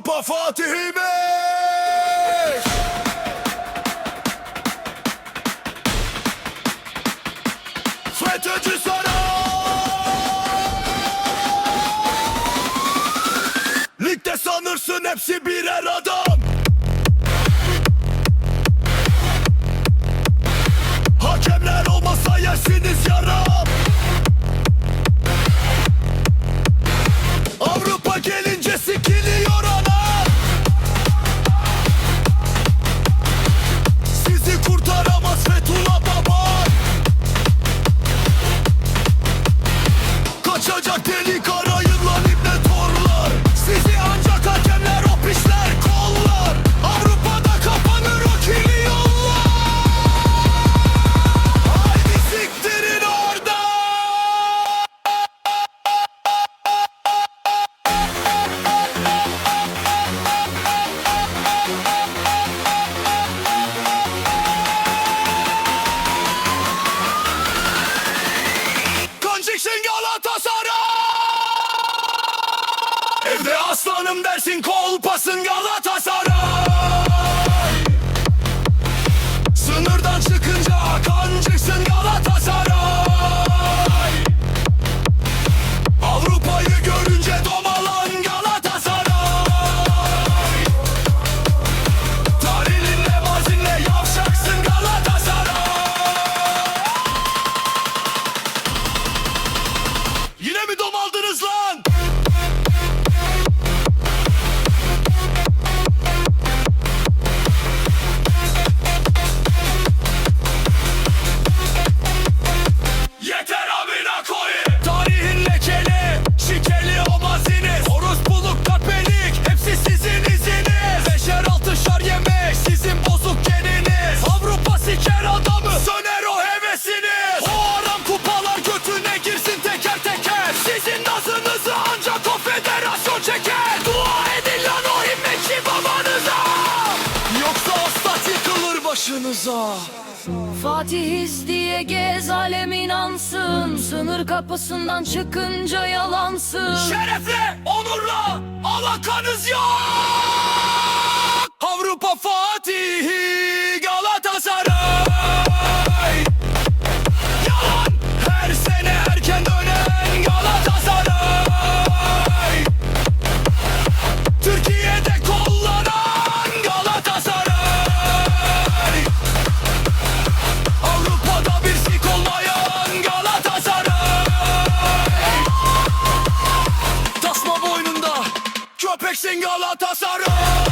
Avrupa Fatih'i Bey! FETÖ'cü saray! Ligde sanırsın hepsi birer adam! Evde aslanım dersin kolpasın Galatasaray. Şaza Fatihiz diye gez alem inansın. Sınır kapısından çıkınca yalansın. Şerefle, onurla alakanız yok! Avrupa Fatih single Galatasaray!